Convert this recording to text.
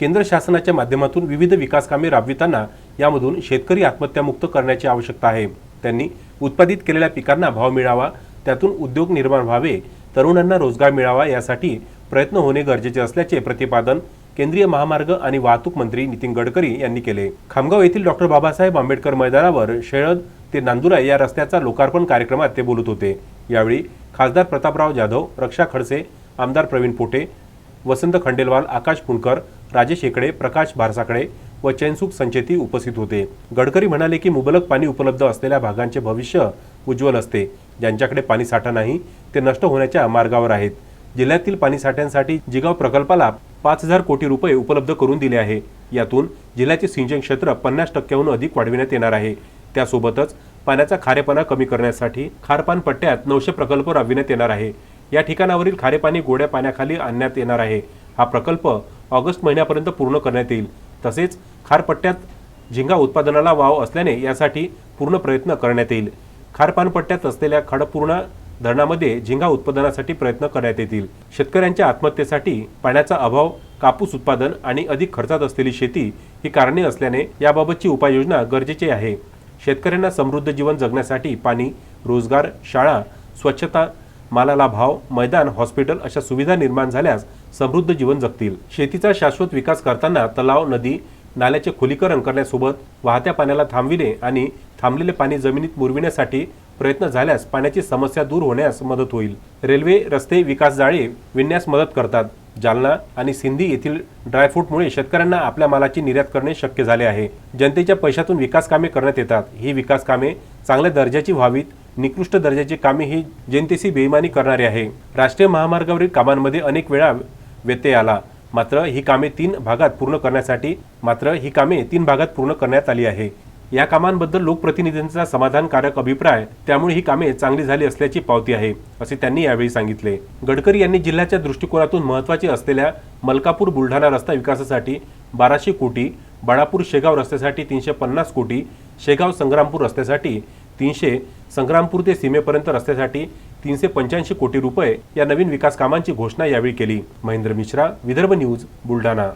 केंद्र शासनाच्या माध्यमातून विविध विकास कामे राबविताना यामधून शेतकरी आत्महत्यामुक्त करण्याची आवश्यकता आहे. त्यांनी उत्पादित केलेल्या पिकांना भाव मिळावा त्यातून उद्योग निर्माण व्हावे तरुणांना रोजगार मिळावा यासाठी प्रयत्न होणे गरजेचे असल्याचे प्रतिपादन केंद्रीय महामार्ग आणि वाहतूक मंत्री नितीन गडकरी यांनी केले. खामगाव येथील डॉक्टर बाबासाहेब आंबेडकर मैदानावर शेळद ते नांदुरा या रस्त्याचा लोकार्पण कार्यक्रमात ते बोलत होते. यावेळी खासदार प्रतापराव जाधव रक्षा खडसे आमदार प्रवीण पोटे वसंत खंडेलवाल आकाश पुणकर राजेश हेकडे प्रकाश भारसाकडे व चैनसुख संचेती उपस्थित होते. गडकरी म्हणाले की मुबलक पाणी उपलब्ध असलेल्या भागांचे भविष्य उज्ज्वल असते. ज्यांच्याकडे पाणी साठा नाही ते नष्ट होण्याच्या मार्गावर आहेत. जिल्ह्यातील पाणी साठ्यांसाठी जिगाव प्रकल्पाला पाच हजार कोटी रुपये उपलब्ध करून दिले आहे. यातून जिल्ह्याचे सिंचन क्षेत्र पन्नास टक्क्याहून अधिक वाढविण्यात येणार आहे. त्यासोबतच पाण्याचा खारेपणा कमी करण्यासाठी खारपान पट्ट्यात नऊशे प्रकल्प राबविण्यात येणार आहे. या ठिकाणावरील खारे पाणी गोड्या पाण्याखाली आणण्यात येणार आहे. हा प्रकल्प ऑगस्ट महिन्यापर्यंत पूर्ण करण्यात येईल. तसेच खारपट्ट्यात झिंगा उत्पादनाला वाव असल्याने यासाठी पूर्ण प्रयत्न करण्यात येईल. खारपानपट्ट्यात असलेल्या खडपूर्णा धरणामध्ये झिंगा उत्पादनासाठी प्रयत्न करण्यात येतील. शेतकऱ्यांच्या आत्महत्येसाठी पाण्याचा अभाव कापूस उत्पादन आणि अधिक खर्चात असलेली शेती ही कारणे असल्याने याबाबतची उपाययोजना गरजेची आहे. शेतकऱ्यांना समृद्ध जीवन जगण्यासाठी पाणी रोजगार शाळा स्वच्छता मालाला भाव मैदान हॉस्पिटल अशा सुविधा निर्माण झाल्यास समृद्ध जीवन जगतील. शेतीचा शाश्वत विकास करताना तलाव नदी नाल्याचे खोलीकरण करण्यासोबत वाहत्या पाण्याला थांबविणे आणि थांबलेले पाणी जमिनीत मुरविण्यासाठी प्रयत्न झाल्यास पाण्याची समस्या दूर होण्यास मदत होईल. रेल्वे रस्ते विकास जाळे विणण्यास मदत करतात. जालना आणि सिंधी येथील ड्रायफ्रूटमुळे शेतकऱ्यांना आपल्या मालाची निर्यात करणे शक्य झाले आहे. जनतेच्या पैशातून विकास कामे करण्यात येतात. ही विकास कामे चांगल्या दर्जाची व्हावीत. निकृष्ट दर्जाची कामे ही जनतेशी बेईमानी करणारी आहे. राष्ट्रीय महामार्गावरील कामांमध्ये अनेक वेळा व्यत्यय आला. मात्र ही कामे तीन भागात पूर्ण करण्यासाठी मात्र ही कामे तीन भागात पूर्ण करण्यात आली आहे. या कामांबद्दल लोकप्रतिनिधींचा समाधानकारक अभिप्राय त्यामुळे ही कामे चांगली झाली असल्याची पावती आहे असे त्यांनी यावेळी सांगितले. गडकरी यांनी जिल्ह्याच्या दृष्टिकोनातून महत्त्वाचे असलेल्या मलकापूर बुलढाणा रस्ता विकासासाठी बाराशे कोटी बाळापूर शेगाव रस्त्यासाठी तीनशे पन्नास कोटी शेगाव संग्रामपूर रस्त्यासाठी तीनशे संग्रामपूर ते सीमेपर्यंत रस्त्यासाठी तीनशे पंच्याऐंशी कोटी रुपये या नवीन विकास कामांची घोषणा यावेळी केली. महेंद्र मिश्रा विदर्भ न्यूज बुलढाणा.